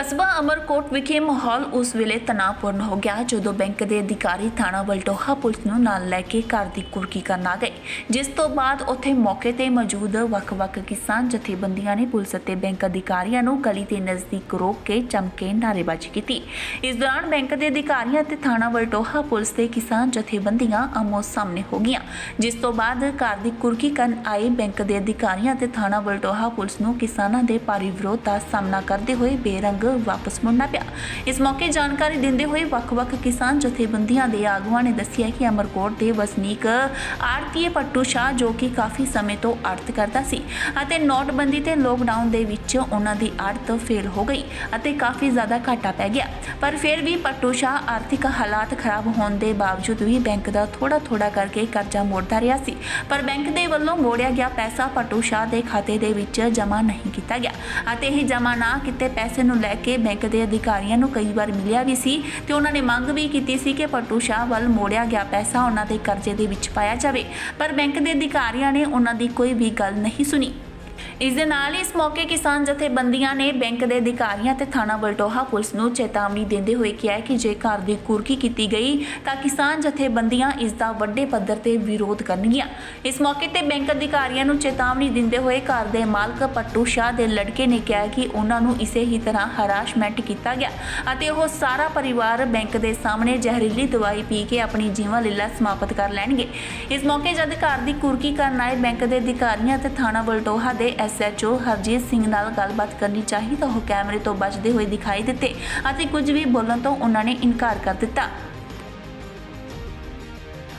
ਕਸਬਾ ਅਮਰਕੋਟ ਵਿਖੇ ਮਾਹੌਲ ਉਸ ਵੇਲੇ ਤਣਾਅਪੂਰਨ ਹੋ ਗਿਆ ਜਦੋਂ ਬੈਂਕ ਦੇ ਅਧਿਕਾਰੀ ਥਾਣਾ ਬਲਟੋਹਾ ਪੁਲਿਸ ਨੂੰ ਨਾਲ ਲੈ ਕੇ ਘਰ ਦੀ ਕੁਰਕੀ ਕਰਨ ਆ ਗਏ। ਜਿਸ ਤੋਂ ਬਾਅਦ ਉੱਥੇ ਮੌਕੇ ਤੇ ਮੌਜੂਦ ਵੱਖ-ਵੱਖ ਕਿਸਾਨ ਜਥੇਬੰਦੀਆਂ ਨੇ ਪੁਲਿਸ ਅਤੇ ਬੈਂਕ ਅਧਿਕਾਰੀਆਂ ਨੂੰ ਗਲੀ ਦੇ ਨਜ਼ਦੀਕ ਰੋਕ ਕੇ ਚਮਕੇ ਨਾਅਰੇਬਾਜ਼ੀ ਕੀਤੀ। ਇਸ ਦੌਰਾਨ ਬੈਂਕ ਦੇ ਅਧਿਕਾਰੀਆਂ ਅਤੇ ਥਾਣਾ ਬਲਟੋਹਾ ਪੁਲਿਸ ਦੇ ਕਿਸਾਨ ਜਥੇਬੰਦੀਆਂ ਆਮੋ ਸਾਹਮਣੇ ਹੋ ਗਈਆਂ। ਜਿਸ ਤੋਂ ਬਾਅਦ ਘਰ ਦੀ ਕੁਰਕੀ ਕਰਨ ਆਏ ਬੈਂਕ ਦੇ ਅਧਿਕਾਰੀਆਂ ਅਤੇ ਥਾਣਾ ਬਲਟੋਹਾ ਪੁਲਿਸ ਨੂੰ ਕਿਸਾਨਾਂ ਦੇ ਭਾਰੀ ਵਿਰੋਧ ਦਾ ਸਾਹਮਣਾ ਕਰਦੇ ਹੋਏ ਬੇਰੰਗ ਵਾਪਸ ਮੁੜਨਾ ਪਿਆ। ਇਸ ਮੌਕੇ ਜਾਣਕਾਰੀ ਦਿੰਦੇ ਹੋਏ ਵੱਖ-ਵੱਖ ਕਿਸਾਨ ਜਥੇਬੰਦੀਆਂ ਦੇ ਆਗੂਆਂ ਨੇ ਦੱਸਿਆ ਕਿ ਅਮਰਕੋਟ ਦੇ ਵਸਨੀਕ ਆਰਤੀਏ ਪੱਟੂ ਸ਼ਾਹ ਜੋ ਕਿ ਕਾਫੀ ਸਮੇਂ ਤੋਂ ਆੜਤ ਕਰਦਾ ਸੀ ਅਤੇ ਨੋਟਬੰਦੀ ਤੇ ਲੋਕਡਾਊਨ ਦੇ ਵਿੱਚ ਉਹਨਾਂ ਦੀ ਆੜਤ ਫੇਲ ਹੋ ਗਈ ਅਤੇ ਕਾਫੀ ਜ਼ਿਆਦਾ ਘਾਟਾ ਪੈ ਗਿਆ। ਪਰ ਫਿਰ ਵੀ ਪੱਟੂ ਸ਼ਾਹ ਆਰਥਿਕ ਹਾਲਾਤ ਖਰਾਬ ਹੋਣ ਦੇ ਬਾਵਜੂਦ ਵੀ ਬੈਂਕ ਦਾ ਥੋੜਾ-ਥੋੜਾ ਕਰਕੇ ਕਰਜ਼ਾ ਮੋੜਦਾ ਰਿਹਾ ਸੀ। ਪਰ ਬੈਂਕ ਦੇ ਵੱਲੋਂ ਮੋੜਿਆ ਗਿਆ ਪੈਸਾ ਪੱਟੂ ਸ਼ਾਹ ਦੇ ਖਾਤੇ ਦੇ ਵਿੱਚ ਜਮ੍ਹਾਂ ਨਹੀਂ ਕੀਤਾ ਗਿਆ ਅਤੇ ਇਹ ਜਮ੍ਹਾਂ ਨਾ ਕੀਤੇ ਪੈਸੇ ਨੂੰ ਲੈ ਕੇ ਬੈਂਕ ਦੇ ਅਧਿਕਾਰੀਆਂ ਨੂੰ ਕਈ ਵਾਰ ਮਿਲਿਆ ਵੀ ਸੀ ਤੇ ਉਹਨਾਂ ਨੇ ਮੰਗ ਵੀ ਕੀਤੀ ਸੀ ਕਿ ਪੱਟੂ ਸ਼ਾਹ ਵੱਲ ਮੋੜਿਆ ਗਿਆ ਪੈਸਾ ਉਹਨਾਂ ਦੇ ਕਰਜ਼ੇ ਦੇ ਵਿੱਚ ਪਾਇਆ ਜਾਵੇ। ਪਰ ਬੈਂਕ ਦੇ ਅਧਿਕਾਰੀਆਂ ਨੇ ਉਹਨਾਂ ਦੀ ਕੋਈ ਵੀ ਗੱਲ ਨਹੀਂ ਸੁਣੀ। ਇਸ ਦੇ ਨਾਲ ਹੀ ਇਸ ਮੌਕੇ ਕਿਸਾਨ ਜਥੇਬੰਦੀਆਂ ਨੇ ਬੈਂਕ ਦੇ ਅਧਿਕਾਰੀਆਂ ਤੇ ਥਾਣਾ ਬਲਟੋਹਾ ਪੁਲਿਸ ਨੂੰ ਚੇਤਾਵਨੀ ਦਿੰਦੇ ਹੋਏ ਕਿਹਾ ਕਿ ਜੇ ਘਰ ਦੀ ਕੁਰਕੀ ਕੀਤੀ ਗਈ ਤਾਂ ਕਿਸਾਨ ਜਥੇਬੰਦੀਆਂ ਇਸ ਦਾ ਵੱਡੇ ਪੱਧਰ ਤੇ ਵਿਰੋਧ ਕਰਨਗੀਆਂ। ਇਸ ਮੌਕੇ ਤੇ ਬੈਂਕ ਅਧਿਕਾਰੀਆਂ ਨੂੰ ਚੇਤਾਵਨੀ ਦਿੰਦੇ ਹੋਏ ਘਰ ਦੇ ਮਾਲਕ ਪੱਟੂ ਸ਼ਾਹ ਦੇ ਲੜਕੇ ਨੇ ਕਿਹਾ ਕਿ ਉਹਨਾਂ ਨੂੰ ਇਸੇ ਹੀ ਤਰ੍ਹਾਂ ਹਰਾਸ਼ਮੈਂਟ ਕੀਤਾ ਗਿਆ ਅਤੇ ਉਹ ਸਾਰਾ ਪਰਿਵਾਰ ਬੈਂਕ ਦੇ ਸਾਹਮਣੇ ਜ਼ਹਿਰੀਲੀ ਦਵਾਈ ਪੀ ਕੇ ਆਪਣੀ ਜੀਵਨ ਲੀਲਾ ਸਮਾਪਤ ਕਰ ਲੈਣਗੇ। ਇਸ ਮੌਕੇ ਜਦ ਘਰ ਦੀ ਕੁਰਕੀ ਕਰਨ ਆਏ ਬੈਂਕ ਦੇ ਅਧਿਕਾਰੀਆਂ ਤੇ ਥਾਣਾ ਬਲਟੋਹਾ ਦੇ ਐਸਐਚਓ ਹਰਜੀਤ ਸਿੰਘ ਨਾਲ ਗੱਲਬਾਤ ਕਰਨੀ ਚਾਹੀ ਤਾਂ ਉਹ ਕੈਮਰੇ ਤੋਂ ਬਚਦੇ ਹੋਏ ਦਿਖਾਈ ਦਿੱਤੇ ਅਤੇ ਕੁਝ ਵੀ ਬੋਲਣ ਤੋਂ ਉਹਨਾਂ ਨੇ ਇਨਕਾਰ ਕਰ ਦਿੱਤਾ।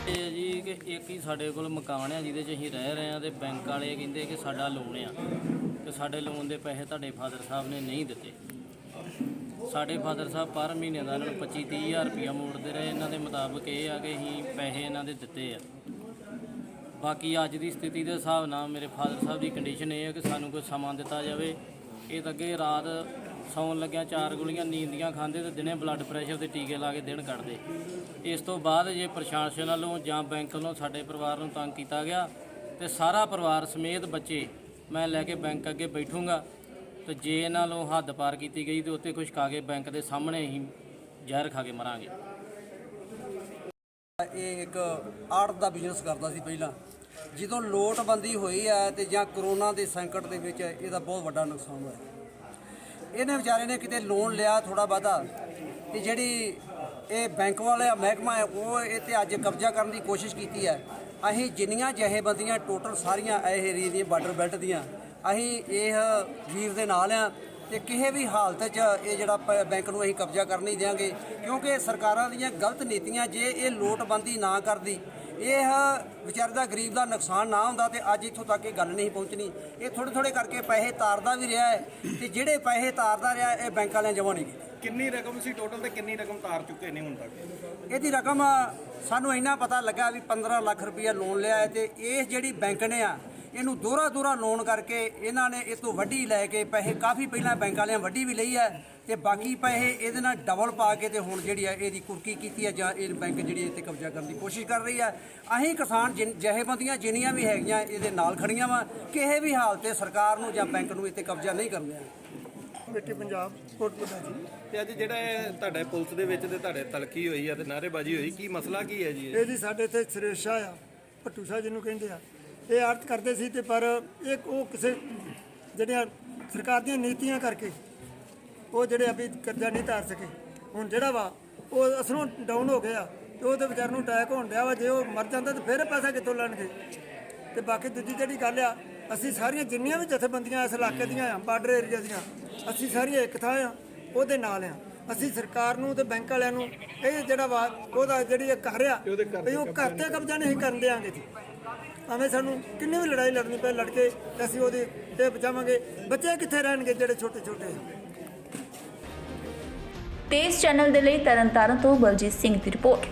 ਇਹ ਜੀ ਕਿ ਇੱਕ ਹੀ ਸਾਡੇ ਕੋਲ ਮਕਾਨ ਆ ਜਿਹਦੇ 'ਚ ਅਸੀਂ ਰਹਿ ਰਹੇ ਆ ਤੇ ਬੈਂਕ ਵਾਲੇ ਕਹਿੰਦੇ ਕਿ ਸਾਡਾ ਲੋਨ ਆ ਤੇ ਸਾਡੇ ਲੋਨ ਦੇ ਪੈਸੇ ਤੁਹਾਡੇ ਫਾਦਰ ਸਾਹਿਬ ਨੇ ਨਹੀਂ ਦਿੱਤੇ। ਸਾਡੇ ਫਾਦਰ ਸਾਹਿਬ ਪਰ ਮਹੀਨੇ ਦਾ ਇਹਨਾਂ ਨੂੰ 25 30000 ਰੁਪਇਆ ਮੋੜਦੇ ਰਹੇ। ਇਹਨਾਂ ਦੇ ਮੁਤਾਬਕ ਇਹ ਆ ਕਿ ਅਸੀਂ ਪੈਸੇ ਇਹਨਾਂ ਦੇ ਦਿੱਤੇ ਆ। ਬਾਕੀ ਅੱਜ ਦੀ ਸਥਿਤੀ ਦੇ ਹਿਸਾਬ ਨਾਲ ਮੇਰੇ ਫਾਦਰ ਸਾਹਿਬ ਦੀ ਕੰਡੀਸ਼ਨ ਇਹ ਹੈ ਕਿ ਸਾਨੂੰ ਕੋਈ ਸਮਾਂ ਦਿੱਤਾ ਜਾਵੇ। ਇਹ ਤਾਂ ਅੱਗੇ ਰਾਤ ਸੌਣ ਲੱਗਿਆ ਚਾਰ ਗੋਲੀਆਂ ਨੀਂਦ ਦੀਆਂ ਖਾਂਦੇ ਤੇ ਦਿਨੇ ਬਲੱਡ ਪ੍ਰੈਸ਼ਰ ਦੇ ਟੀਕੇ ਲਾ ਕੇ ਦਿਨ ਕੱਢਦੇ। ਇਸ ਤੋਂ ਬਾਅਦ ਜੇ ਪ੍ਰਸ਼ਾਸਨ ਵੱਲੋਂ ਜਾਂ ਬੈਂਕ ਵੱਲੋਂ ਸਾਡੇ ਪਰਿਵਾਰ ਨੂੰ ਤੰਗ ਕੀਤਾ ਗਿਆ ਤੇ ਸਾਰਾ ਪਰਿਵਾਰ ਸਮੇਤ ਬੱਚੇ ਮੈਂ ਲੈ ਕੇ ਬੈਂਕ ਅੱਗੇ ਬੈਠੂੰਗਾ ਤੇ ਜੇ ਇਹਨਾਂ ਨੂੰ ਹੱਦ ਪਾਰ ਕੀਤੀ ਗਈ ਤੇ ਉੱਤੇ ਕੁਛ ਖਾ ਕੇ ਬੈਂਕ ਦੇ ਸਾਹਮਣੇ ਹੀ ਜ਼ਹਿਰ ਖਾ ਕੇ ਮਰਾਂਗੇ। ਇਹ ਇੱਕ ਆਰਟ ਦਾ ਬਿਜ਼ਨਸ ਕਰਦਾ ਸੀ ਪਹਿਲਾਂ। ਜਦੋਂ ਲੋਟਬੰਦੀ ਹੋਈ ਹੈ ਤੇ ਜਾਂ ਕਰੋਨਾ ਦੇ ਸੰਕਟ ਦੇ ਵਿੱਚ ਇਹਦਾ ਬਹੁਤ ਵੱਡਾ ਨੁਕਸਾਨ ਹੋਇਆ। ਇਹਨੇ ਵਿਚਾਰੇ ਨੇ ਕਿਤੇ ਲੋਨ ਲਿਆ ਥੋੜਾ ਬਾਦਾ ਤੇ ਜਿਹੜੀ ਇਹ ਬੈਂਕ ਵਾਲੇ ਮਹਿਕਮਾ ਹੈ, ਉਹ ਇਹ ਤੇ ਅੱਜ ਕਬਜ਼ਾ ਕਰਨ ਦੀ ਕੋਸ਼ਿਸ਼ ਕੀਤੀ ਹੈ। ਅਸੀਂ ਜਿੰਨੀਆਂ ਜਹੇਬੰਦੀਆਂ ਟੋਟਲ ਸਾਰੀਆਂ ਇਹ ਏਰੀਏ ਦੀਆਂ ਬਾਰਡਰ ਬੈਲਟ ਦੀਆਂ, ਅਸੀਂ ਇਹ ਵੀਰ ਦੇ ਨਾਲ ਆ। ਤੇ ਕਿਸੇ ਵੀ ਹਾਲਤ 'ਚ ਇਹ ਜਿਹੜਾ ਪ- ਬੈਂਕ ਨੂੰ ਅਸੀਂ ਕਬਜ਼ਾ ਕਰਨ ਨਹੀਂ ਦੇਵਾਂਗੇ ਕਿਉਂਕਿ ਸਰਕਾਰਾਂ ਦੀਆਂ ਗਲਤ ਨੀਤੀਆਂ ਜੇ ਇਹ ਲੋਟਬੰਦੀ ਨਾ ਕਰਦੀ ਇਹ ਵਿਚਾਰੇ ਦਾ ਗਰੀਬ ਦਾ ਨੁਕਸਾਨ ਨਾ ਹੁੰਦਾ ਤੇ ਅੱਜ ਇੱਥੋਂ ਤੱਕ ਇਹ ਗੱਲ ਨਹੀਂ ਪਹੁੰਚਣੀ। ਇਹ ਥੋੜੇ ਥੋੜੇ ਕਰਕੇ ਪੈਸੇ ਤਾਰਦਾ ਵੀ ਰਿਹਾ ਹੈ ਤੇ ਜਿਹੜੇ ਪੈਸੇ ਤਾਰਦਾ ਰਿਹਾ ਇਹ ਬੈਂਕ ਵਾਲਿਆਂ ਜਮ੍ਹਾਂ ਨਹੀਂ ਕੀਤੇ। ਕਿੰਨੀ ਰਕਮ ਸੀ ਟੋਟਲ ਤੇ ਕਿੰਨੀ ਰਕਮ ਤਾਰ ਚੁੱਕੇ ਨੇ ਹੁਣ ਤੱਕ? ਇਹਦੀ ਰਕਮ ਸਾਨੂੰ ਇੰਨਾ ਪਤਾ ਲੱਗਾ ਵੀ 15 ਲੱਖ ਰੁਪਇਆ ਲੋਨ ਲਿਆ ਹੈ ਤੇ ਇਹ ਜਿਹੜੀ ਬੈਂਕ ਨੇ ਆ ਇਹਨੂੰ ਦੋਹਰਾ ਦੋਹਰਾ ਲੋਨ ਕਰਕੇ ਇਹਨਾਂ ਨੇ ਇਹ ਤੋਂ ਵੱਡੀ ਲੈ ਕੇ ਪੈਸੇ ਕਾਫੀ ਪਹਿਲਾਂ ਬੈਂਕ ਵਾਲਿਆਂ ਵੱਡੀ ਵੀ ਲਈ ਹੈ ਤੇ ਬਾਕੀ ਪੈਸੇ ਇਹਦੇ ਨਾਲ ਡਬਲ ਪਾ ਕੇ ਤੇ ਹੁਣ ਜਿਹੜੀ ਆ ਇਹਦੀ ਕੁਰਕੀ ਕੀਤੀ ਹੈ ਜਾਂ ਇਹ ਬੈਂਕ ਜਿਹੜੀ ਤੇ ਕਬਜ਼ਾ ਕਰਨ ਦੀ ਕੋਸ਼ਿਸ਼ ਕਰ ਰਹੀ ਹੈ। ਅਸੀਂ ਕਿਸਾਨ ਜਥੇਬੰਦੀਆਂ ਜਿੰਨੀਆਂ ਵੀ ਹੈਗੀਆਂ ਇਹਦੇ ਨਾਲ ਖੜੀਆਂ ਵਾ। ਕਿਸੇ ਵੀ ਹਾਲਤ ਤੇ ਸਰਕਾਰ ਨੂੰ ਜਾਂ ਬੈਂਕ ਨੂੰ ਇਹ ਤੇ ਕਬਜ਼ਾ ਨਹੀਂ ਕਰਨ ਦੇਣਾ ਕਮੇਟੀ ਪੰਜਾਬ ਕੋਟਪੁਰਾ ਜੀ ਤੇ ਅੱਜ ਜਿਹੜਾ ਇਹ ਤੁਹਾਡੇ ਪੁਲਿਸ ਦੇ ਵਿੱਚ ਤੇ ਤੁਹਾਡੇ ਤਲਖੀ ਹੋਈ ਆ ਤੇ ਨਾਅਰੇਬਾਜ਼ੀ ਹੋਈ ਕੀ ਮਸਲਾ ਕੀ ਹੈ ਜੀ ਇਹ? ਇਹ ਜੀ ਸਾਡੇ ਇੱਥੇ ਸਰੇਸ਼ਾ ਆ ਭੱਟੂ ਸ਼ਾਹ ਜਿਹਨੂੰ ਕਹਿੰਦੇ ਆ। ਇਹ ਆਰਤ ਕਰਦੇ ਸੀ ਤੇ ਪਰ ਇੱਕ ਉਹ ਕਿਸੇ ਜਿਹੜੀਆਂ ਸਰਕਾਰ ਦੀਆਂ ਨੀਤੀਆਂ ਕਰਕੇ ਉਹ ਜਿਹੜੇ ਅਭੀ ਕਰਜ਼ਾ ਨਹੀਂ ਤਾਰ ਸਕੇ। ਹੁਣ ਜਿਹੜਾ ਵਾ ਉਹ ਅਸਲੋਂ ਡਾਊਨ ਹੋ ਗਿਆ ਤੇ ਉਹਦੇ ਵਿਚਾਰ ਨੂੰ ਅਟੈਕ ਹੋਣ ਡਿਆ ਵਾ ਜੇ ਉਹ ਮਰ ਜਾਂਦਾ ਤਾਂ ਫਿਰ ਪੈਸਾ ਕਿੱਥੋਂ ਲੈਣਗੇ? ਤੇ ਬਾਕੀ ਦੂਜੀ ਜਿਹੜੀ ਗੱਲ ਆ ਅਸੀਂ ਸਾਰੀਆਂ ਜਿੰਨੀਆਂ ਵੀ ਜਥੇਬੰਦੀਆਂ ਇਸ ਇਲਾਕੇ ਦੀਆਂ ਆ ਬਾਰਡਰ ਏਰੀਆ ਦੀਆਂ ਅਸੀਂ ਸਾਰੀਆਂ ਇੱਕ ਥਾਂ ਆ ਉਹਦੇ ਨਾਲ ਆ। ਅਸੀਂ ਸਰਕਾਰ ਨੂੰ ਤੇ ਬੈਂਕ ਵਾਲਿਆਂ ਨੂੰ ਇਹ ਜਿਹੜਾ ਵਾ ਉਹਦਾ ਜਿਹੜੀ ਇਹ ਘਰ ਆ ਵੀ ਉਹ ਘਰ ਤੇ ਕਬਜ਼ਾ ਨਹੀਂ ਕਰਨ ਦੇਾਂਗੇ ਜੀ। ਭਾਵੇਂ ਸਾਨੂੰ ਕਿੰਨੀ ਵੀ ਲੜਾਈ ਲੜਨੀ ਪਏ ਲੜ ਕੇ ਅਸੀਂ ਉਹਦੇ ਤੇ ਬਚਾਵਾਂਗੇ। ਬੱਚੇ ਕਿੱਥੇ ਰਹਿਣਗੇ ਜਿਹੜੇ ਛੋਟੇ ਛੋਟੇ ਤੇਜ਼ ਚੈਨਲ ਦੇ ਲਈ ਤਰਨਤਾਰਨ ਤੋਂ ਬਲਜੀਤ ਸਿੰਘ ਦੀ ਰਿਪੋਰਟ।